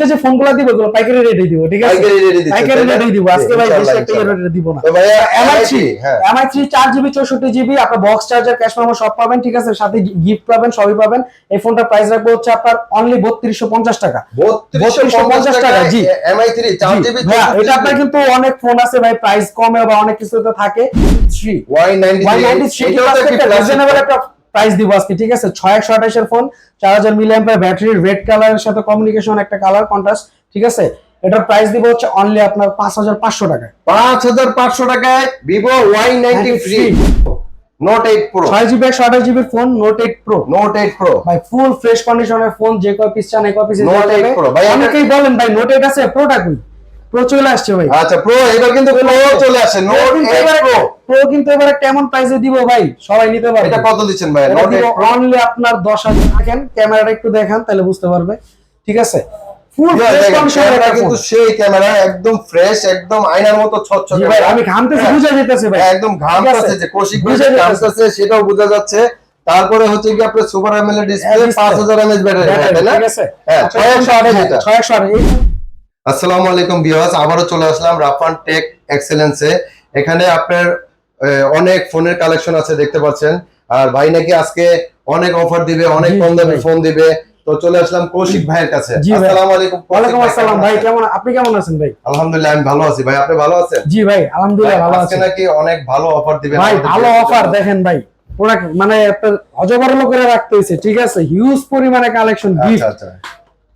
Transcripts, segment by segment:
আজকে যে ফোনগুলো দিব এগুলো পাইকারি রেটে দিব ঠিক আছে? পাইকারি রেটে দিচ্ছেন, পাইকারি রেটে দিব আজকে ভাই। রেটে দিব না। তো ভাইয়া MI3 MI3, হ্যাঁ। এমআই থ্রি জিবি চৌষট্টি জিবি আপনার বক্স চার্জার ক্যাশ মেমো সব পাবেন ঠিক আছে? সাথে গিফট পাবেন সবই পাবেন। এই ফোনটার প্রাইস রাখব হচ্ছে আপনার অনলি বত্রিশশো পঞ্চাশ টাকা। 3250 টাকা, জি। MI3 4 জিবি এটা আপনার কিন্তু অনেক ফোন আছে ভাই প্রাইস কমে বা অনেক কিছুতে থাকে। থ্রি Y93 Y93 এটাও তো একটা একটি রিজনেবল একটা প্রাইস দিব আজকে ঠিক আছে? ছয় একশো আঠাশের ফোন চার হাজার মিলি অ্যাম্পার ব্যাটারি রেড কালারের সাথে কমিউনিকেশন একটা কালার কন্ট্রাস্ট ঠিক আছে? এটার প্রাইস দিব হচ্ছে অনলি আপনার পাঁচ হাজার পাঁচশো টাকায়। 5500 টাকায় Vivo Y Vivo Y93 Note 8 Pro ছয় জিবি একশো আঠাশ জিবির phone note eight pro note eight pro ভাই ফুল ফ্রেশ কন্ডিশনের ফোন যে কয় পিস চান এই কয় পিস Note 8 Pro, ভাই, অনেকেই বলেন ভাই নোট এইট আছে প্রোটা কই প্রো চলে আসছে ভাই। আচ্ছা Pro এবার কিন্তু Pro চলে 8 Pro প্রো কিন্তু এবারে কেমন প্রাইসে দিব ভাই? সবাই নিতে পারবে। এটা কত দিচ্ছেন ভাই? Note 8 Pro অনলি আপনার দশ হাজার। দেখেন ক্যামেরাটা একটু দেখান তাহলে বুঝতে পারবে। ঠিক আছে? ফুল কিন্তু সেই ক্যামেরা একদম ফ্রেশ একদম আয়নার মতো ভাই আমি ঘামতেছি হ্যাঁ। বুঝা যেতেছে ভাই। একদম ঘামতেছে যে বুঝা ভাই সেটাও বোঝা যাচ্ছে। তারপরে হচ্ছে কি আপনার super AMOLED display 5000 mAh battery battery, তাই না? ঠিক আছে? হ্যাঁ আপনার 628 এটা ছয় একশো আঠাশ আসসালামু আলাইকুম ভিউয়ার্স আবারও চলে আসলাম রাফান টেক এক্সেলেন্সে। এখানে আপনার অনেক ফোনের কালেকশন আছে দেখতে পাচ্ছেন। আর ভাই নাকি আজকে অনেক অফার দিবে অনেক কম দামে ফোন দিবে। তো চলে আসলাম কৌশিক ভাইয়ের কাছে। আসসালামু আলাইকুম ওয়ালাইকুম আসসালাম। ভাই কেমন আপনি কেমন আছেন ভাই? আলহামদুলিল্লাহ আমি ভালো আছি। ভাই আপনি ভালো আছেন? জি ভাই আলহামদুলিল্লাহ ভালো আছি। নাকি অনেক ভালো অফার দিবেন ভাই ভালো অফার দেখেন ভাই। প্রোডাক্ট মানে আপনার অজবরল করে রাখতে হয়েছে ঠিক আছে? হিউজ পরিমাণে কালেকশন গিফট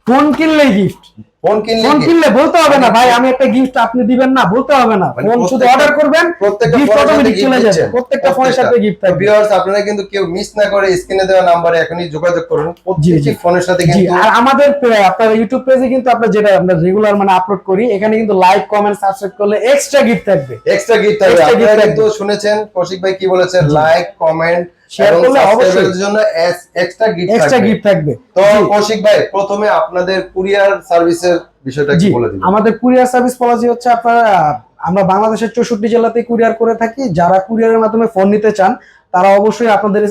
ফোন কিনলেই গিফট ফোন কিনলে ফোন কি? কিনলে বলতে হবে না ভাই আমি একটা গিফট আপনি দিবেন না বলতে হবে না। মানে ফোন শুধু অর্ডার করবেন প্রত্যেকটা gift ফোনের সাথে চলে যাবে। প্রত্যেকটা ফোনের সাথে গিফট থাকবে। ভিউয়ার্স আপনারা কিন্তু কেউ মিস না করে স্ক্রিনে দেওয়া নাম্বারে এখনই যোগাযোগ করুন। প্রত্যেকটি ফোনের সাথে কিন্তু আর আমাদের আপনার ইউটিউব পেজে কিন্তু আপনার যেটা আমরা রেগুলার মানে আপলোড করি এখানে কিন্তু লাইক কমেন্ট সাবস্ক্রাইব করলে এক্সট্রা গিফট থাকবে। এক্সট্রা গিফট থাকবে। আপনারা কিন্তু শুনেছেন কৌশিক ভাই কি বলেছেন? লাইক কমেন্ট এবং করলে অবশ্যই। জন্য এক্সট্রা গিফট এক্সট্রা গিফট থাকবে। তো কৌশিক ভাই প্রথমে আপনাদের কুরিয়ার সার্ভিসের বিষয়টা কি বলে দিন। আমাদের কুরিয়ার সার্ভিস পলিসি হচ্ছে আপনার আমরা বাংলাদেশের চৌষট্টি জেলাতে কুরিয়ার করে থাকি। যারা কুরিয়ারের মাধ্যমে ফোন নিতে চান তারা অবশ্যই আপনাদের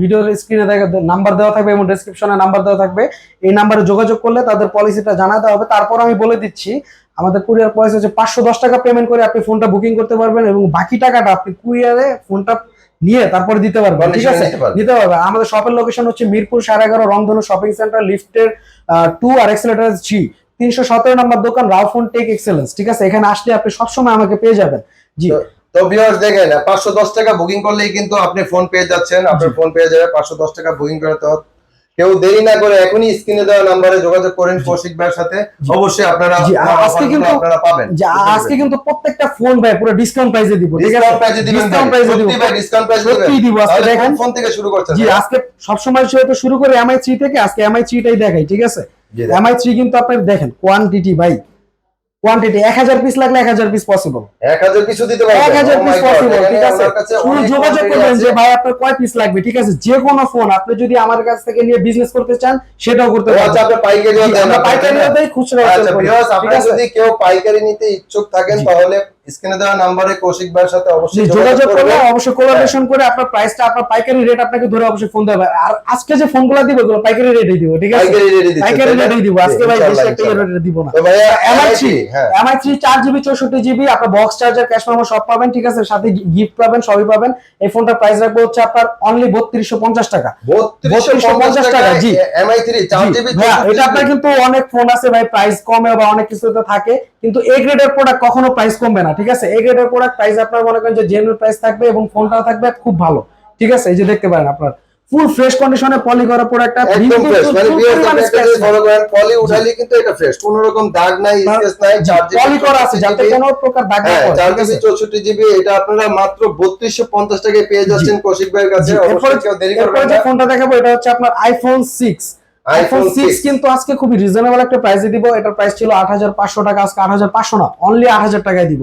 ভিডিওর স্ক্রিনে নাম্বার দেওয়া থাকবে এবং ডেসক্রিপশনে নাম্বার দেওয়া থাকবে। এই নাম্বারে যোগাযোগ করলে তাদের পলিসিটা জানাতে হবে। তারপর আমি বলে দিচ্ছি আমাদের কুরিয়ার পলিসি হচ্ছে পাঁচশো দশ টাকা পেমেন্ট করে আপনি ফোনটা বুকিং করতে পারবেন এবং বাকি টাকাটা আপনি কুরিয়ারে ফোনটা নিয়ে তারপরে দিতে পারবে ঠিক আছে? দিতে পারবে। আমাদের শপের লোকেশন হচ্ছে মিরপুর সাড়ে এগারো রংধনু শপিং সেন্টার লিফটের টু আর এক্সেলেটার জি তিনশো সতেরো নম্বর দোকান রাউফোন টেক এক্সেলেন্স ঠিক আছে? এখানে আসলে আপনি সবসময় আমাকে পেয়ে যাবেন। জি। তো- ভিউয়ার্স দেখেন পাঁচশো দশ টাকা বুকিং করলেই কিন্তু আপনি ফোন পেয়ে যাচ্ছেন আপনার ফোন পেয়ে যাবে পাঁচশো দশ টাকা বুকিং করতে কেউ দেরি না করে এখনই স্ক্রিনে দেওয়া নাম্বারে যোগাযোগ করেন কৌশিক ভাইয়ের সাথে। অবশ্যই আপনারা আজকে কিন্তু- আপনারা পাবেন। আজকে কিন্তু প্রত্যেকটা ফোন ভাই পুরো ডিসকাউন্ট প্রাইসে দিব ডিসকাউন্ট প্রাইসে দিবেন ডিসকাউন্ট প্রাইসে দিব। সত্যি ভাই ডিসকাউন্ট প্রাইসে দিব সত্যিই দিব। আজকে দেখেন। ফোন থেকে শুরু করছেন জি? আজকে সবসময় যেহেতু শুরু করে এমআই 3 থেকে আজকে এমআই 3 টাই দেখাই ঠিক আছে। এমআই 3 কিন্তু আপনি দেখেন কোয়ান্টিটি ভাই। কোয়ান্টিটি এক হাজার পিস লাগলে এক হাজার পিস পসিবল এক হাজার কিছু দিতে পারবেন এক হাজার Oh পিস পসিবল ঠিক আছে? শুধু যোগাযোগ করবেন যে ভাই আপনার কয় পিস লাগবে? ঠিক আছে? যে কোনো ফোন আপনি যদি আমার কাছ থেকে নিয়ে বিজনেস করতে চান সেটাও করতে পারবেন আচ্ছা আপনি পাইকারিও দেন আমরা আপনারা, পাইকারি তাই না? দেই খুচরা আচ্ছা ভিউয়ার্স আপনারা যদি কেউ পাইকারি নিতে ইচ্ছুক থাকেন তাহলে স্ক্রিনে দেওয়া নম্বরে কৌশিক ভাইয়ের সাথে অবশ্যই যোগাযোগ করলে অবশ্যই কোলাবোরেশন করে আপনার প্রাইসটা আপনার পাইকারি রেট আপনাকে ধরে অবশ্যই ফোন দেবে আর আজকে যে ফোনগুলো দিব এগুলো পাইকারি রেটে দিব ঠিক আছে? পাইকারি রেটে দিচ্ছেন পাইকারি? রেটেই দিব। আজকে ভাই বেশি একটা। রেটে দিব না। তো ভাইয়া MI3 MI3 হ্যাঁ। এমআই থ্রি চার জিবি চৌষট্টি জিবি আপনার বক্স চার্জার ক্যাশ মেমো সব পাবেন ঠিক আছে? সাথে গিফট পাবেন সবই পাবেন। এই ফোনটার প্রাইস রাখব হচ্ছে আপনার অনলি বত্রিশশো পঞ্চাশ টাকা। 3250 টাকা, জি। জি MI3 4 জিবি ভাইয়া, এটা আপনার কিন্তু অনেক ফোন আছে ভাই প্রাইস কমে বা অনেক কিছুতে থাকে। কিন্তু এ গ্রেডের প্রোডাক্ট কখনো প্রাইস কমবে না ঠিক আছে? এ গ্রেডের প্রোডাক্ট প্রাইস আপনার মনে করেন যে জেনুইন প্রাইস থাকবে এবং ফোনটাও থাকবে খুব ভালো। ঠিক আছে? এই যে দেখতে পারেন আপনার। ফুল ফ্রেশ কন্ডিশনে পলি করা প্রোডাক্ট একদম ফ্রেশ মানে ভিউয়ার্স আপনি একটা জিনিস করেন পলি উঠালি কিন্তু এটা ফ্রেশ কোনো রকম দাগ নাই স্কেচ নাই 4 জিবি পলি করা আছে যাতে কোনো প্রকার দাগ না হ্যাঁ পড়ে, 4 ঠিক আছে? 64 জিবি এটা আপনারা মাত্র 3250 টাকায় পেয়ে যাচ্ছেন কৌশিক ভাইয়ের কাছে। অবশ্যই কেউ দেরি করবেন না। ফোনটা দেখাবো এটা হচ্ছে আপনার আইফোন সিক্স আইফোন সিক্স 6 কিন্তু আজকে খুবই রিজনেবল একটা প্রাইসে দিব। এটার প্রাইস ছিল আট হাজার পাঁচশো টাকা আজকে আট হাজার পাঁচশো না অনলি আট হাজার টাকায় দিব।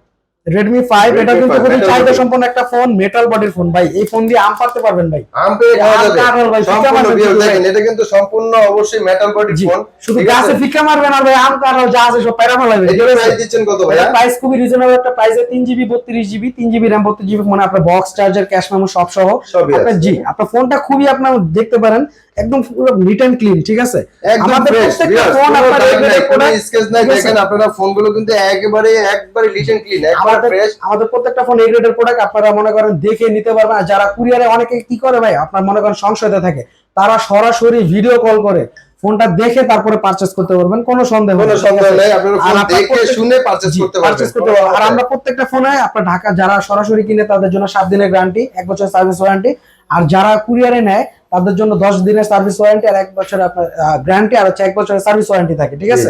Redmi 5 এটা কিন্তু খুবই চাহিদা সম্পন্ন একটা ফোন মেটাল বডির ফোন ভাই এই ফোন দিয়ে আম পারতে পারবেন ভাই। আম পেয়ে খাওয়া যাবে। ভাই সম্পূর্ণ ভিউ দেখেন এটা কিন্তু সম্পূর্ণ অবশ্যই মেটাল বডির ফোন শুধু গাছে ফিকা মারবেন না ভাই আম কাটাও যা আছে সব প্যারা ফেলাবে এই প্রাইস দিচ্ছেন কত ভাই প্রাইস খুবই রিজনেবল একটা প্রাইসে 3 GB 32 GB 3 GB RAM 32 GB মানে আপনার বক্স চার্জার ক্যাশ মেমো সব সহ আপনার জি আপনার ফোনটা খুবই আপনারা দেখতে পারেন একদম পুরো নিট অ্যান্ড ক্লিন ঠিক আছে? আমাদের প্রত্যেকটা ফোন আপনার স্কেচ নাই দেখেন আপনারা ফোনগুলো কিন্তু একেবারে একবারে লিটেন ক্লিন একবারে ফ্রেশ আমাদের প্রত্যেকটা ফোন গ্রেডের প্রোডাক্ট আপনারা মনে করেন দেখে নিতে পারবেন। আর যারা কুরিয়ারে অনেকে কি করে ভাই? আপনার মনে করেন সংশয়তে থাকে। তারা সরাসরি ভিডিও কল করে ফোনটা দেখে তারপরে পারচেজ করতে পারবেন কোনো সন্দেহ কোনো সন্দেহ? নেই আপনারা ফোন দেখে শুনে পারচেজ করতে পারবেন। করতে পারবেন। আর আমরা প্রত্যেকটা ফোনে আপনার ঢাকা যারা সরাসরি কিনে তাদের জন্য সাত দিনের গ্যারান্টি এক বছর সার্ভিস ওয়ারেন্টি আর যারা কুরিয়ারে নেয় তাদের জন্য দশ দিনের সার্ভিস ওয়ারেন্টি আর এক বছরের আপনার গ্যারান্টি আর হচ্ছে এক বছরের সার্ভিস ওয়ারেন্টি থাকে ঠিক আছে?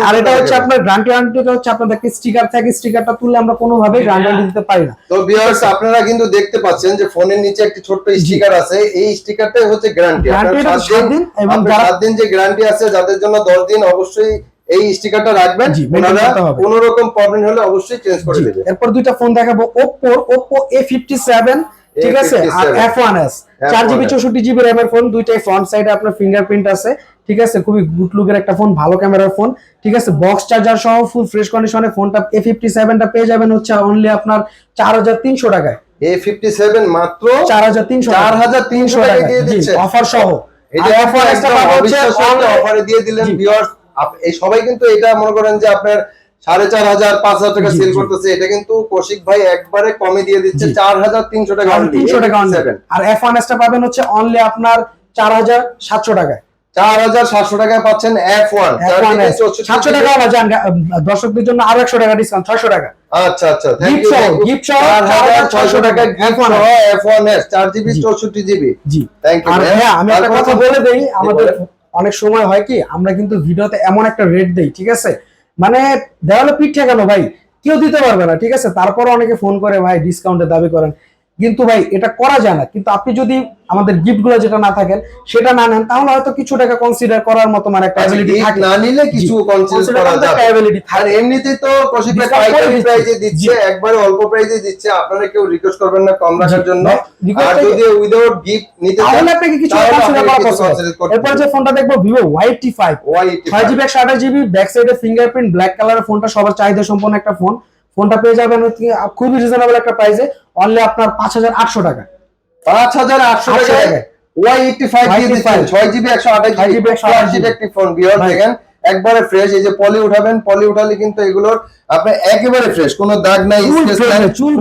আর- এটা হচ্ছে আপনার গ্যারান্টি ওয়ারেন্টিটা হচ্ছে আপনাদের স্টিকার থাকে স্টিকারটা তুললে আমরা কোনোভাবেই গ্যারান্টি দিতে পারি না। তো ভিউয়ার্স আপনারা কিন্তু দেখতে পাচ্ছেন যে ফোনের নিচে একটি ছোট্ট স্টিকার আছে এই স্টিকারটাই হচ্ছে গ্যারান্টি আপনার টা সাত সাত দিন দিন এবং আপনার যারা- সাত দিন যে গ্যারান্টি আছে যাদের জন্য দশ দিন অবশ্যই এই স্টিকারটা রাখবেন। ওনারা কোনো রকম প্রবলেম হলে অবশ্যই চেঞ্জ করে দেবে। এরপর দুইটা ফোন দেখাবো এ ফিফটি সেভেন ঠিক আছে? আর এফ ওয়ান এস চার জিবি F1S চৌষট্টি জিবি র্যাম এর ফোন দুইটাই ফ্রন্ট সাইডে আপনার ফিঙ্গারপ্রিন্ট আছে ঠিক আছে? খুবই গুড লুকের একটা ফোন ভালো ক্যামেরার ফোন ঠিক আছে? বক্স চার্জার সহ ফুল ফ্রেশ কন্ডিশনে ফোনটা এ ফিফটি সেভেনটা পেয়ে যাবেন হচ্ছে অনলি আপনার চার হাজার তিনশো টাকায়। এ ফিফটি সেভেন মাত্র চার হাজার তিনশো 4,300 টাকায় দিয়ে দিচ্ছে। অফার সহ। এটা আর F1S টা হচ্ছে অফারে দিয়ে দিলেন। ভিউয়ার্স এই সবাই কিন্তু এটা মনে করেন যে আপনার সাড়ে চার হাজার পাঁচ হাজার টাকা সেল করতেছে। এটা কিন্তু কৌশিক ভাই একবারে কমে দিয়ে দিচ্ছে। চার হাজার তিনশো টাকা তিনশো টাকা আর এফ ওয়ান টা পাবেন হচ্ছে অনলি আপনার চার হাজার সাতশো টাকায়। চার হাজার সাতশো টাকায় পাচ্ছেন এফ ওয়ান সাতশো টাকা যান দর্শকদের জন্য আরও একশো টাকা ডিসকাউন্ট ছয়শো টাকা। আচ্ছা আচ্ছা চার ছয়শো টাকা। Gift F1S F one S চার জিবি চৌষট্টি জিবি জি। থ্যাংক ইউ হ্যাঁ আমি একটা কথা বলে দেই আমাদের অনেক সময় হয় কি আমরা কিন্তু ভিডিওতে এমন একটা রেট দেই ঠিক আছে? মানে দেওয়ালে পিঠে ঠেকানো ভাই, কেউ দিতে পারবে না, ঠিক আছে? তারপর অনেকে ফোন করে, ভাই ডিসকাউন্টের দাবি করেন। কিন্তু ভাই এটা করা যায় না। কিন্তু আপনি যদি আমাদের গিফটগুলো যেটা না থাকেন সেটা না নেন তাহলে হয়তো কিছু টাকা কনসিডার করার মতো মানে একটা gift থাকে না নিলে কিছু কনসিডার করা যাবে। ability আর এমনিতেই তো পাইকারি। প্রাইজে দিচ্ছে। একবারে অল্প প্রাইজে দিচ্ছে আপনারা কেউ রিকোয়েস্ট করবেন না কম রাখার জন্য। আর যদি উইদাউট গিফট নিতে চান তাহলে আপনাকে কিছু কনসিডার করা পসিবল এরপর যে ফোনটা দেখব ছয় জিবি একশো আঠাশ জিবি ব্যাক সাইডে ফিঙ্গারপ্রিন্ট ব্ল্যাক কালারের ফোনটা সবার চাহিদা সম্পন্ন একটা ফোন ফোনটা পেয়ে যাবেন খুবই রিজনেবল একটা প্রাইসে অনলি আপনার পাঁচ হাজার আটশো টাকা। পাঁচ হাজার আটশো 800 টাকায় টাকায়। ওয়াই এইটটি ফাইভ দিয়ে 85 দিচ্ছেন ছয় জিবি একশো আঠাশ 6 জিবি একশো আট জিবি একটি ফোন বিয়ার। দেখেন একবারে ফ্রেশ এই যে পলি উঠাবেন পলি উঠালে কিন্তু এগুলোর আপনার একেবারে ফ্রেশ কোনো দাগ নাই চুল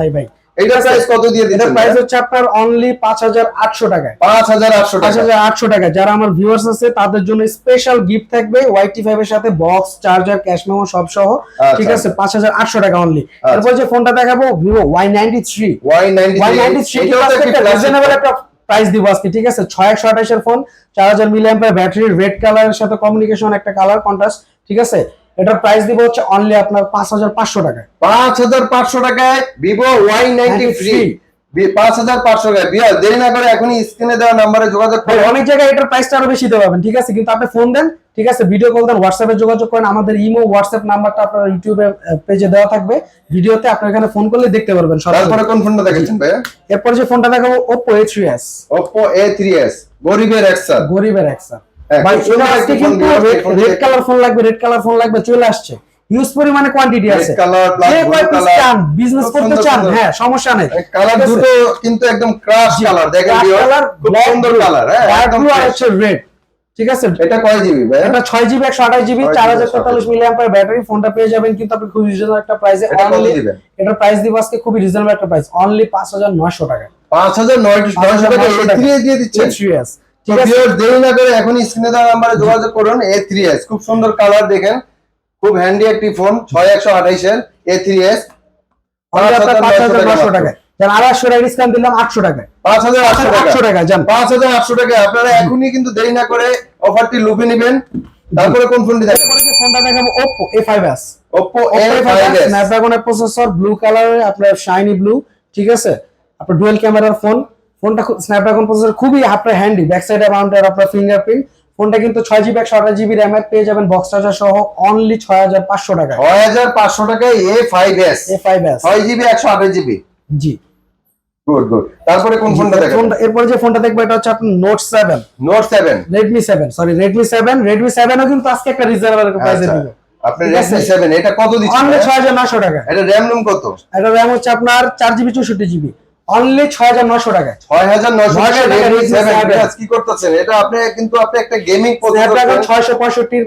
নাই ভাই। এইটার প্রাইস কত দিয়ে এটার দিচ্ছেন প্রাইস হচ্ছে আপনার অনলি পাঁচ হাজার আটশো টাকায়। পাঁচ হাজার আটশো পাঁচ টাকা হাজার আটশো টাকা যারা আমার ভিউয়ার্স আছে তাদের জন্য স্পেশাল গিফট থাকবে ওয়াইটি এর সাথে বক্স চার্জার ক্যাশ মেমো সব সহ ঠিক আছে? পাঁচ হাজার আটশো টাকা অনলি এরপর যে ফোনটা দেখাবো Vivo Y ninety three Y ninety Y ninety three reasonable একটা প্রাইস দিব আজকে ঠিক আছে? ফোন চার হাজার মিলি ব্যাটারি রেড কালারের সাথে কমিউনিকেশন একটা কালার কন্ট্রাস্ট ঠিক আছে? এটার প্রাইস দিব হচ্ছে অনলি আপনার পাঁচ হাজার পাঁচশো টাকা পাঁচ হাজার পাঁচশো টাকায় ভিভো ওয়াই নাইনটি ফ্রি পাঁচ হাজার পাঁচশো টাকায়। বিয়ার দেরি না করে এখনই স্ক্রিনে দেওয়া নাম্বারে যোগাযোগ ভাই করুন। অনেক জায়গায় এটার প্রাইসটা আরও বেশি দিতে পারবেন ঠিক আছে? কিন্তু আপনি ফোন দেন ঠিক আছে? ভিডিও কল দেন হোয়াটসঅ্যাপে যোগাযোগ করেন। আমাদের ইমো হোয়াটসঅ্যাপ নাম্বারটা আপনার ইউটিউবে পেজে দেওয়া থাকবে। ভিডিওতে আপনি এখানে ফোন করলে দেখতে পারবেন তারপরে কোন ফোনটা দেখেছেন ভাইয়া? এরপর যে ফোনটা দেখাবো Oppo A3s Oppo A three S গরিবের একসাথ গরিবের একসা হ্যাঁ, ভাই এটা আজকে কিন্তু দিয়ে আসছে, ফোন রেড কালার ফোন লাগবে রেড কালার ফোন লাগবে চলে আসছে। ইউজ পরিমাণে কোয়ান্টিটি আছে। কালার প্লাস যে ব্লু কয় পিস কালার চান বিজনেস করতে চান হ্যাঁ সমস্যা নেই। কালার দুটো কিন্তু একদম ক্রাশ কালার দেখেন black খুব সুন্দর কালার হ্যাঁ একদম blue আর fresh। হচ্ছে রেড ঠিক আছে? এটা কয় জিবি ভাই? এটা ছয় জিবি একশো আঠাশ জিবি 6 ব্যাটারি ফোনটা পেয়ে যাবেন কিন্তু আপনি খুব রিজনেবল একটা প্রাইসে এটা অনলি দিবেন? প্রাইস দিব আজকে খুবই রিজনেবল একটা প্রাইস অনলি পাঁচ হাজার নয়শো টাকা। পাঁচ হাজার নয়শো টাকা 5,900 এ থ্রি দিয়ে দিচ্ছেন? A3s দেরি না করে এখন স্ক্রিনে দেওয়া নাম্বারে যোগাযোগ করুন এ থ্রি এস খুব সুন্দর কালার দেখেন খুব হ্যান্ডি একটি ফোন ছয় একশো আঠাইশের এ থ্রি এস অনলি আপনার এখনই কিন্তু দেরি না করে অফারটি লুফে নেবেন। তারপরে কোন ফোনটি দেখাবো? Oppo A5s A Oppo five A5s S স্ন্যাপড্রাগনের processor blue কালারের আপনার শাইনি ব্লু ঠিক আছে? আপনার ডুয়েল ক্যামেরার ফোন ফোনটা স্ন্যাপড্রাগন প্রসেসর খুবই আপনার হ্যান্ডি ব্যাক সাইডে মাউন্টের আপনার ফিঙ্গারপ্রিন্ট ফোনটা কিন্তু ছয় জিবি একশো আঠাশ জিবি র্যাম পেয়ে যাবেন বক্স চার্জার সহ অনলি ছয় হাজার পাঁচশো টাকা ছয় হাজার পাঁচশো টাকায় A five S A five S ছয় জিবি একশো আঠাশ জিবি জি। গুড গুড তারপরে কোন ফোনটা দেখেন? ফোনটা- এরপরে যে ফোনটা দেখব এটা হচ্ছে আপনার note seven note seven Redmi seven sorry Redmi seven Redmi সেভেনও কিন্তু আজকে একটা রিজনেবল প্রাইসে দিব আপনি? রেডমি সেভেন এটা কত দিচ্ছেন অনলি ভাইয়া? ছয় হাজার নশো টাকা। এটা র্যাম রুম কত? এটা র্যাম হচ্ছে আপনার চার জিবি চৌষট্টি জিবি অনলি ছয় হাজার নশো টাকা ছয় হাজার নয়শো 900 টাকা রেডমি 7 কি করতেছেন? এটা আপনি কিন্তু আপনি একটা গেমিং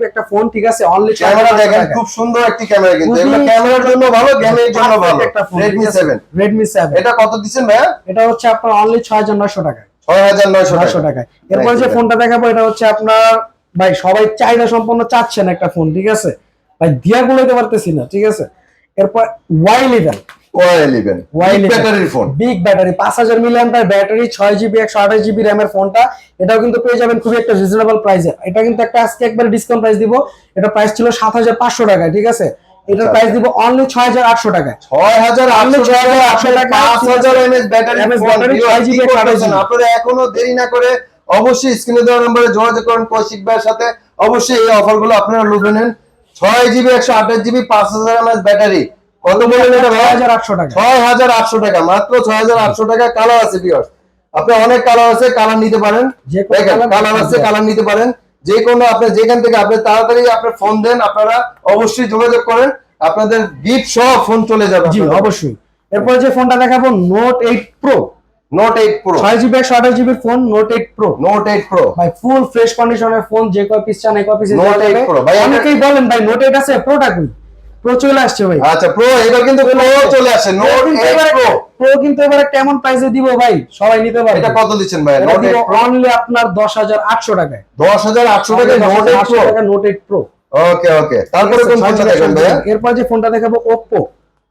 একটা ফোন ঠিক আছে? অনলি ক্যামেরা দেখেন খুব সুন্দর একটি ক্যামেরা কিন্তু। এগুলো ক্যামেরার জন্য ভালো গেমের জন্য ভালো। রেডমি সেভেন রেডমি সেভেন এটা কত দিচ্ছেন ভাইয়া? এটা হচ্ছে আপনার অনলি টাকা। টাকা। এরপর যে ফোনটা দেখাবো এটা হচ্ছে আপনার ভাই সবাই চাহিদা সম্পন্ন চাচ্ছেন একটা ফোন ঠিক আছে? ভাই দিয়া গুলোতে পারতেছি না ঠিক আছে? এরপর ওয়াই ইলেভেন বিগ ব্যাটারি পাঁচ হাজার মিলিয়ন ব্যাটারি ছয় জিবি একশো আঠাশ জিবি ফোনটা এটাও কিন্তু পেয়ে যাবেন খুবই একটা রিজনেবল প্রাইসে এটা কিন্তু একটা আজকে একবারে ডিসকাউন্ট প্রাইস দিব। এটা প্রাইস ছিল সাত হাজার পাঁচশো টাকায় ঠিক আছে? এটার আচ্ছা। প্রাইস দিব অনলি ছয় হাজার আটশো টাকায়। ছয় হাজার আটশো আটশো টাকা টাকা, পাঁচ হাজার এমএস ব্যাটারি ছয় জিবি। আপনারা এখনও দেরি না করে অবশ্যই স্ক্রিনে দেওয়া নম্বরে যোগাযোগ করুন কৌশিক ভাইয়ের সাথে। অবশ্যই এই অফারগুলো আপনারা লুটে নেন। ছয় জিবি একশো আঠাশ জিবি পাঁচ হাজার এমএস ব্যাটারি কত বললেন এটা ভাই? হাজার আটশো টাকা। ছয় হাজার আটশো টাকা মাত্র ছয় হাজার আটশো টাকা কালার আছে বিয়ার্স আপনি অনেক কালার আছে কালার নিতে পারেন। দেখেন কালার আছে কালার নিতে পারেন। যে কোনো আপনি যেখান থেকে আপনি তাড়াতাড়ি আপনার ফোন দেন আপনারা অবশ্যই যোগাযোগ করেন। আপনাদের গিফট সহ ফোন চলে যাবে জি অবশ্যই। এরপর যে ফোনটা দেখাবো note eight pro note eight pro ছয় জিবি একশো আঠাশ জিবির phone note eight pro note eight pro ভাই ফুল ফ্রেশ কন্ডিশনের ফোন যে কয় পিস চান এই কয় পিস Note 8 Pro, ভাই, অনেকেই বলেন ভাই নোট এইট আছে প্রোটা কই? প্রো চলে আসছে ভাই। আচ্ছা প্রো এবার কিন্তু প্রো চলে আসে নোট এইট প্রো প্রো কিন্তু এবারে কেমন প্রাইসে দিব ভাই? সবাই নিতে পারবে। এটা কত দিচ্ছেন ভাই? নোট প্রো অনলি আপনার দশ হাজার আটশো টাকায়। দশ হাজার আটশো টাকা note eight pro note eight pro okay okay তারপরে কোন ফোনটা ভাইয়া? এরপর যে ফোনটা দেখাবো ওপ্পো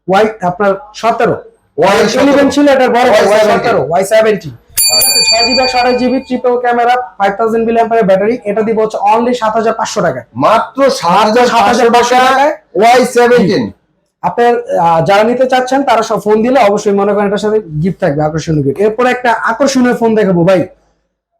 ওয়াই আপনার সতেরো। ওয়াই ইলেভেন ছিল এটার বড় Y17 ওয়াই সতেরো ওয়াই সেভেন্টি ঠিক আছে ছয় জিবি একশো আঠাশ GB triple camera five thousand battery এটা দিব হচ্ছে অনলি সাত হাজার পাঁচশো টাকা মাত্র সাত হাজার সাত হাজার পাঁচশো পাঁচশো টাকা টাকায়। ওয়াই সেভেন্টিন আপনার যারা নিতে চাচ্ছেন তারা সব ফোন দিলে অবশ্যই মনে করেন এটার সাথে গিফট থাকবে আকর্ষণীয়। এরপর একটা আকর্ষণীয় ফোন দেখাবো ভাই।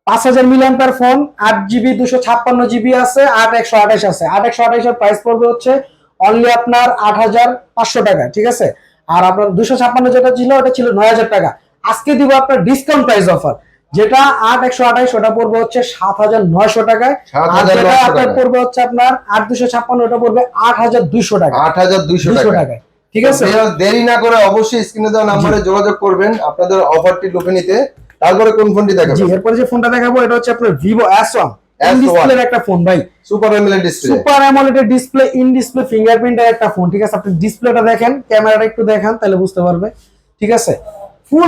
পাঁচ হাজার মিলিয়ন ফোন আট জিবি দুশো ছাপ্পান্ন জিবি আছে আট একশো আঠাশ আছে। আট একশো আঠাশের প্রাইস পড়বে হচ্ছে অনলি আপনার আট হাজার পাঁচশো টাকা ঠিক আছে? আর আপনার দুশো ছাপ্পান্ন যেটা ছিল ওটা ছিল নয় হাজার টাকা। আজকে দিব আপনার ডিসকাউন্ট প্রাইস অফার যেটা আট একশো আঠাশ ওটা পড়বে হচ্ছে সাত হাজার নয়শো টাকায়। আর যেটা আপনার পড়বে হচ্ছে আপনার আট দুশো ছাপ্পান্ন ওটা পড়বে আট হাজার দুইশো টাকা আট হাজার দুইশো টাকায়। ঠিক আছে? দেরি না করে অবশ্যই স্ক্রিনে দেওয়া নাম্বারে যোগাযোগ করবেন আপনাদের অফারটি নিতে। তারপরে কোন ফোনটি জি দেখাবেন এরপরে যে ফোনটা দেখাবো এটা হচ্ছে আপনার ভিভো এস ওয়ান S1 ডিসপ্লের একটা ফোন ভাই। Super display super AMOLED display in display ফিঙ্গারপ্রিন্টের একটা ফোন ঠিক আছে? আপনি ডিসপ্লেটা দেখেন ক্যামেরাটা একটু দেখেন তাহলে বুঝতে পারবে। ঠিক আছে? ফুল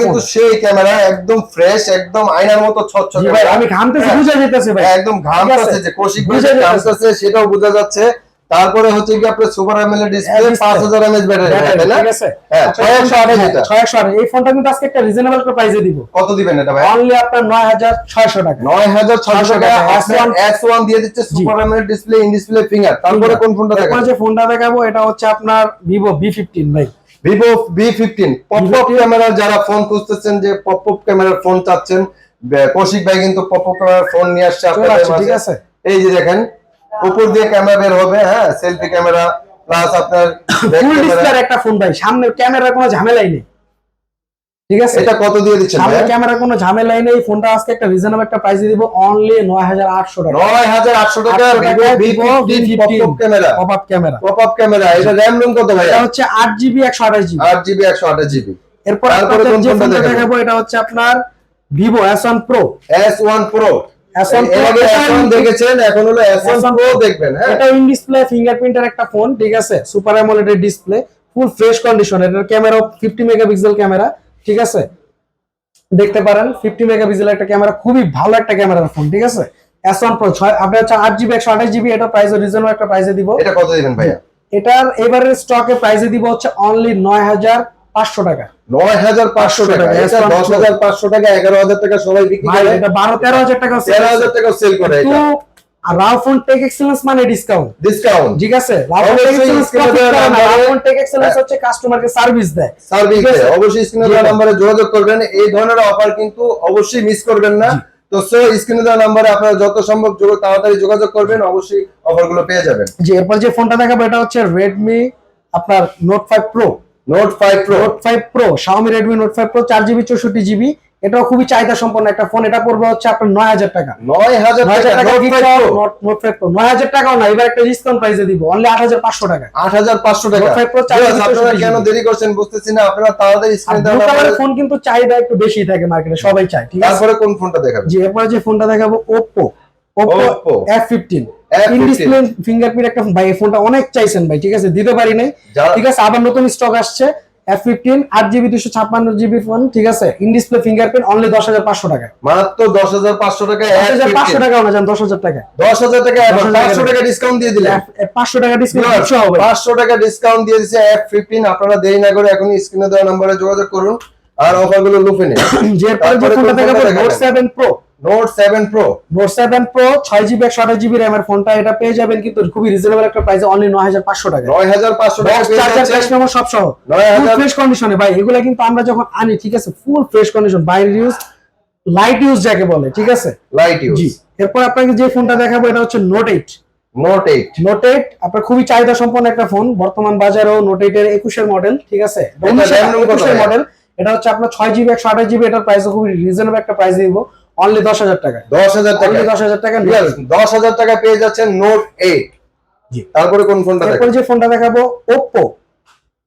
কিন্তু সেই ক্যামেরা একদম ফ্রেশ একদম আয়নার মতো ছচ্ছকে ভাই আমি ঘামতেছি হ্যাঁ। বুঝা যেতেছে ভাই। একদম ঘামতেছে যে কৌশিক বুঝা ভাই যেতেছে। ঘামতেছে সেটাও বোঝা যাচ্ছে। তারপরে হচ্ছে কি আপনার সুপার এমএলএ ডিসপ্লে display। পাঁচ হাজার এমএচ ব্যাটারি তাই না? হ্যাঁ এটা আঠাশ এই ফোনটা কিন্তু আজকে একটা রিজনেবল প্রাইসে দিব। কত দিবেন এটা ভাই? অনলি আপনার নয় হাজার ছয়শো টাকা। নয় হাজার ছয়শো টাকা। টাকা, S1 S1 দিয়ে দিচ্ছে super AMOLED display in display finger তারপরে কোন ফোনটা এরপরে যে ফোনটা দেখাবো এটা হচ্ছে আপনার ভিভো বি ফিফটিন ভাই। Vivo V fifteen pop up ক্যামেরার যারা ফোন খুঁজতেছেন যে পপ আপ ক্যামেরার ফোন চাচ্ছেন কৌশিক ভাই কিন্তু পপ আপ ক্যামেরার ফোন নিয়ে আসছে আপনাদের ঠিক আছে। এই যে দেখেন উপর দিয়ে ক্যামেরা বের হবে হ্যাঁ সেলফি ক্যামেরা প্লাস আপনার ফুল ডিসপ্লে ডিসপ্লের একটা ফোন ভাই সামনে ক্যামেরার কোনো ঝামেলাই নেই। ঠিক আছে? এটা কত দিয়ে দিচ্ছেন ভাই? ক্যামেরার কোনো ঝামেলাই নেই ফোনটা আজকে একটা রিজনেবল একটা প্রাইসে দিব অনলি নয় হাজার আটশো টাকা। নয় হাজার আটশো টাকা Vivo fifteen camera pop up camera pop up camera এটা র্যাম রুম কত ভাই এটা হচ্ছে আট জিবি একশো আঠাশ জিবি আট জিবি একশো আঠাশ জিবি এরপর তারপরে আপনাদের কোন ফোনটা দেখাবো? এটা হচ্ছে আপনার Vivo S one pro S one pro S1 Pro আগে S1 দেখেছেন এখন হলো এস ওয়ান S1 প্রো দেখবেন হ্যাঁ? এটা ইন ডিসপ্লে ফিঙ্গারপ্রিন্টের একটা ফোন ঠিক আছে? Super AMOLED display full fresh condition এটার ক্যামেরা ফিফটি মেগাপিক্সেল ক্যামেরা ঠিক আছে? দেখতে পারেন ফিফটি মেগাপিক্সেল একটা ক্যামেরা খুবই ভালো একটা ক্যামেরার ফোন ঠিক আছে? এস ওয়ান প্রো ছয় আপনার হচ্ছে আট জিবি একশো আঠাশ জিবি এটা প্রাইস রিজনেবল একটা প্রাইসে দিব। এটা কত দিবেন ভাইয়া? এটার এবারের স্টকে প্রাইসে দিব হচ্ছে অনলি নয় হাজার পাঁচশো টাকা। নয় হাজার পাঁচশো টাকা এটা দশ হাজার পাঁচশো টাকা এগারো হাজার টাকা সবাই বিক্রি করে। এটা বারো তেরো হাজার টাকা তেরো হাজার টাকা সেল করে তো এটা রাও ফোন টেক এক্সেলেন্স মানে ডিসকাউন্ট ডিসকাউন্ট ঠিক আছে? রাও ফোন অবশ্যই টেক এক্সেলেন্স screen এ দেওয়া রাও number-এ- ফোন টেক এক্সেলেন্স হচ্ছে কাস্টমারকে সার্ভিস দেয়। সার্ভিস আছে? অবশ্যই স্ক্রিনে দেওয়া। নাম্বারে যোগাযোগ করবেন। এই ধরনের অফার কিন্তু অবশ্যই মিস করবেন না। তো সো স্ক্রিনে দেওয়া নাম্বারে আপনারা যত সম্ভব তাড়াতাড়ি যোগাযোগ করবেন। অবশ্যই অফারগুলো পেয়ে যাবেন। যে এরপর যে ফোনটা দেখাবো এটা হচ্ছে রেডমি আপনার note five pro note five pro note five pro Xiaomi Redmi note five pro চার জিবি চৌষট্টি জিবি এটাও খুবই চাহিদা সম্পন্ন একটা ফোন এটা পড়বে হচ্ছে আপনার নয় হাজার টাকা। নয় হাজার টাকা নোট ফাইভ প্রো নয় হাজার টাকাও না এবার একটা ডিসকাউন্ট প্রাইসে দিব অনলি আট হাজার পাঁচশো টাকা। আট হাজার পাঁচশো টাকা। Note 5 Pro চার Yes, জিবি আপনারা কেন দেরি করছেন বুঝতেছি না আপনারা তাড়াতাড়ি স্ক্রিনে ফোন কিন্তু চাহিদা একটু বেশি থাকে মার্কেটে সবাই চায় ঠিক আছে? তারপরে কোন ফোনটা দেখাবেন? জি এরপরে যে ফোনটা দেখাবো Oppo Oppo। F fifteen F15 in display fingerprint একটা ভাই ফোনটা অনেক চাইছেন ভাই ঠিক আছে? দিতে পারি নাই। ঠিক আছে আবার নতুন স্টক আসছে। এফ ফিফটিন আট জিবি দুশো ছাপ্পান্ন জিবি ফোন ঠিক আছে? ইন ডিসপ্লে ফিঙ্গারপ্রিন্ট অনলি দশ হাজার পাঁচশো টাকা মাত্র দশ হাজার পাঁচশো টাকা দশ হাজার পাঁচশো টাকা না দশ হাজার টাকা দশ হাজার টাকা পাঁচশো টাকা ডিসকাউন্ট দিয়ে দিলেন পাঁচশো টাকা ডিসকাউন্ট হবে পাঁচশো টাকা ডিসকাউন্ট দিয়ে দিচ্ছে এফ ফিফটিন আপনারা দেরি না করে এখনই স্ক্রিনে দেওয়া নম্বরে যোগাযোগ করুন। আর অফারগুলো লুফে নিন। যে যে ফোনটা? Note seven pro note seven pro note seven pro ছয় জিবি একশো আঠাশ জিবি র্যামের ফোনটা এটা পেয়ে যাবেন কিন্তু খুবই রিজনেবল একটা প্রাইসে অনলি নয় হাজার পাঁচশো টাকা নয় হাজার পাঁচশো টাকা চার্জার। ফ্ল্যাশ মেমো সব সহ। নয় ফুল হাজার ফ্রেশ কন্ডিশনে ভাই এগুলা কিন্তু আমরা যখন আনি ঠিক আছে ফুল ফ্রেশ কন্ডিশন বাইরে ইউজ লাইট ইউজ যাকে বলে ঠিক আছে? লাইট ইউজ জি। এরপর আপনাকে যে ফোনটা দেখাবো এটা হচ্ছে note eight note eight note eight আপনার খুবই চাহিদা সম্পন্ন একটা ফোন বর্তমান বাজারেও নোট এইট এর একুশের মডেল ঠিক আছে? RAM room কত একুশের মডেল এটা হচ্ছে আপনার ছয় জিবি একশো আঠাশ জিবি এটার প্রাইস খুবই রিজনেবল একটা প্রাইস দিব। অনলি দশ হাজার টাকা দশ হাজার টাকা দশ হাজার টাকা দশ হাজার টাকা পেয়ে যাচ্ছেন নোট এইট তারপরে কোন ফোনটা এরপর যে ফোনটা দেখাবো ওপ্পো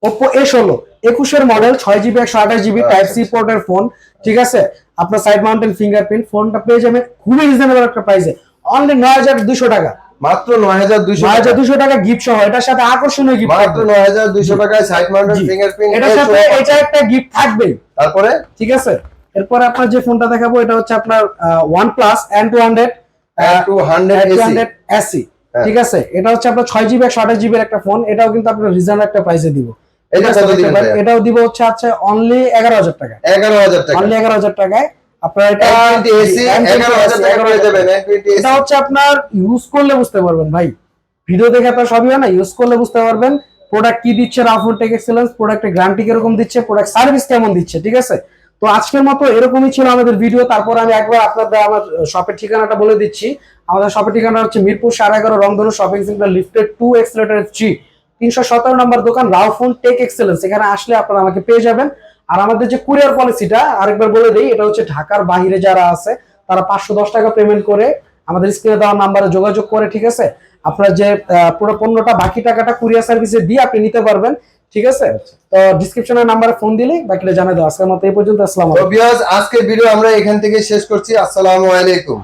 ওপ্পো এ ষোলো একুশের মডেল ছয় জিবি একশো আঠাশ জিবি টাইপ সি পোর্টের ফোন ঠিক আছে? আপনার সাইড মাউন্টেন ফিঙ্গারপ্রিন্ট ফোনটা পেয়ে যাবেন খুবই রিজনেবল একটা প্রাইসে অনলি নয় হাজার দুশো টাকা। মাত্র নয় হাজার দুইশো নয় হাজার দুশো টাকা গিফট সহ এটার সাথে আকর্ষণীয় গিফট মাত্র নয় হাজার দুইশো টাকায় সাইড মাউন্টেড জি। ফিঙ্গারপ্রিন্ট এটার সাথে এটা একটা গিফট থাকবেই। তারপরে? ঠিক আছে? এরপর আপনার যে ফোনটা দেখাবো এটা হচ্ছে আপনার one plus N two hundred two hundred AC. ঠিক আছে? এটা হচ্ছে আপনার ছয় জিবি একশো আঠাশ জিবির একটা ফোন এটাও কিন্তু আপনার রিজনেবল একটা প্রাইসে দিব? এটাও দিব হচ্ছে আচ্ছা অনলি এগারো হাজার টাকা। এগারো হাজার টাকা। অনলি এগারো হাজার টাকায় আপনার এটা এসি N20 এগারো হাজার টাকা পেয়ে যাবেন N20 এটা হচ্ছে আপনার ইউজ করলে বুঝতে পারবেন ভাই। ভিডিও দেখে তো সবই হয় না ইউজ করলে বুঝতে পারবেন। প্রোডাক্ট কি দিচ্ছে রাফুল টেক এক্সেলেন্স প্রোডাক্টের গ্যারান্টি কীরকম দিচ্ছে প্রোডাক্ট সার্ভিস কেমন দিচ্ছে ঠিক আছে? তো আজকের মতো এরকমই ছিল আমাদের ভিডিও তারপর আমি একবার আপনাদের আমার শপের ঠিকানাটা বলে দিচ্ছি। আমাদের শপের ঠিকানা হচ্ছে মিরপুর সাড়ে এগারো Rongdhonu shopping centre lifted to escalator three তিনশো সতেরো নম্বর দোকান রাউফোন টেক এক্সেলেন্স এখানে আসলে আপনারা আমাকে পেয়ে যাবেন। আর আমাদের যে কুরিয়ার পলিসিটা আরেকবার বলে দিই, এটা হচ্ছে ঢাকার বাইরে যারা আছে, তারা পাঁচশো দশ টাকা পেমেন্ট করে আমাদের স্ক্রিনে দেওয়া নাম্বারে যোগাযোগ করে, ঠিক আছে? আপনার যে পুরো পণ্যটা, বাকি টাকাটা কুরিয়ার সার্ভিসে দিয়ে আপনি নিতে পারবেন। ঠিক আছে? তো ডিসক্রিপশনের নাম্বারে ফোন দিলে বাকিটা জানাই দাও। আজকের মতো এই পর্যন্ত, আসসালাম আজকের ভিডিও আমরা এখান থেকে শেষ করছি। আসসালামু আলাইকুম।